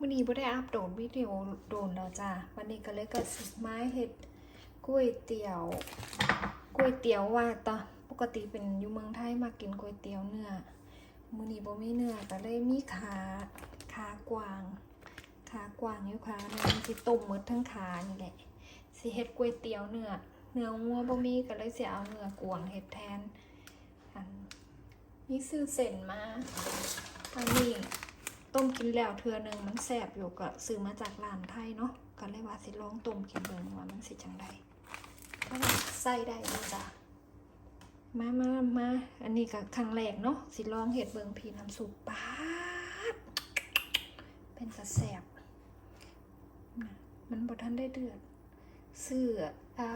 มื่อนี้บ่ได้อัปโหลดวิดีโอโดนแล้วจ้าวันนี้ก็เลยก็สิไม้เฮ็ดก๋วยเตี๋ยวก๋วยเตี๋ยวว่าตอนปกติเป็นอยู่เมืองไทยมากินก๋วยเตี๋ยวเนื้อมื้อนี้บ่มีเนื้อก็เลยมีขาขากวางขากวางอยู่ขาหนึงสิต้มหมดทั้งขานี่แหละสิเฮ็ดก๋วยเตี๋ยวเนื้อเนื้องัวบ่มีก็เลยสิเอาเนื้อกวางเฮ็ดแทนอันนี่ซื้อเส้นมาอันนี้ ต้มกินแล้วเทือหนึ่งมันแสบอยู่ก็ซื้อมาจากร้านไทยเนาะก็เลยว่าสิลองต้มกินเบิ่งว่ามันสิจังไดถ้าใส่ได้เลยจ้ะมามามาอันนี้ก็ครั้งแรกเนาะสิลองเห็ดเบิ่งพีน้ำซุปปาดเป็นตะแสบมันบดทันได้เดือดซื้ออ่า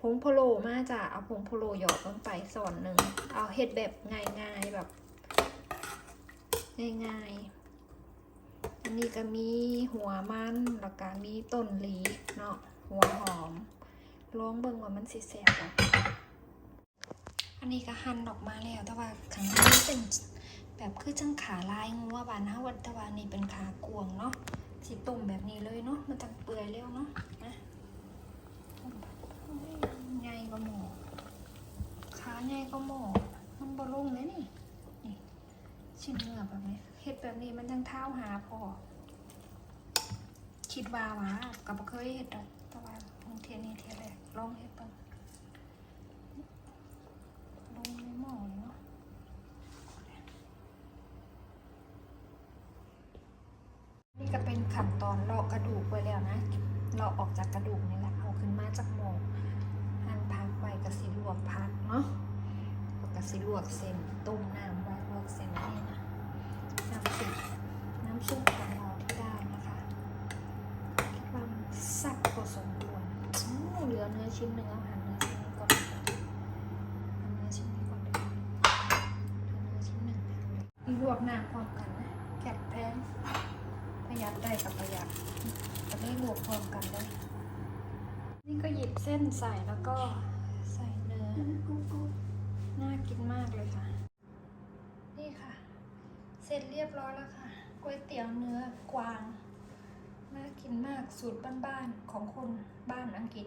ผงโพโลมาจ้ะเอาผงโพโลหยอดลงไปส่วนหนึ่งเอาเห็ดแบบง่ายๆแบบ ง่ายๆ อันนี้ก็มีหัวมันแล้วก็มีต้นหลีเนาะหัวหอมลองเบิ่งว่ามันสิแซ่บบ่อันนี้ก็หั่นออกมาแล้วแต่ว่าข้างในเป็นแบบคือจังขาลายงัวบานเฮาวัดแตะวันนี่เป็นขากวงเนาะสิต้มแบบนี้เลยเนาะมันจังเปื่อยเร็วเนาะนะใหญ่ก็หมอขาใหญ่ก็หมอมันบ่ลงเลยนี่นี่ ชิ้นเนื้อแบบนี้เฮ็ดแบบนี้มันยังเท้าหาพอคิดว่าว่ากับเคยเฮ็ดดอกแต่ว่าบางเทียนี้เทียแรกลองเฮ็ดเบิ่งลงในหม้อเลยเนาะนี่ก็เป็นขั้นตอนเลาะกระดูกไว้แล้วนะเลาะออกจากกระดูกนี่แหละเอาขึ้นมาจากหม้อหั่นพักไว้กับสิลวกพักเนาะแล้วก็สิลวกเส้นต้มน้ำไว้ลวกเส้นนี่นะน้ำซุปน้ำซุปของเราที่ได้นะคะคิดว่ามัน สักพอสมควรอู้เหลือเนื้อชิ้นหนึ่งเอาหั่นเนื้อชิ้นนี้ก่อนหั่นเนื้อชิ้นนี้ก่อนเลยเหลือเนื้อชิ้นหนึ่งนี่ลวกน้ำพร้อมกันนะแคบแพงประหยัดได้กับประหยัดจะได้ลวกพร้อมกันได้ นี่ก็หยิบเส้นใส่แล้วก็ใส่เนื้อกุ๊กน่ากินมากเลยค่ะ นี่ค่ะ เสร็จเรียบร้อยแล้วค่ะก๋วยเตี๋ยวเนื้อกวาง กินมากสูตรบ้านๆของคนบ้านอังกฤษ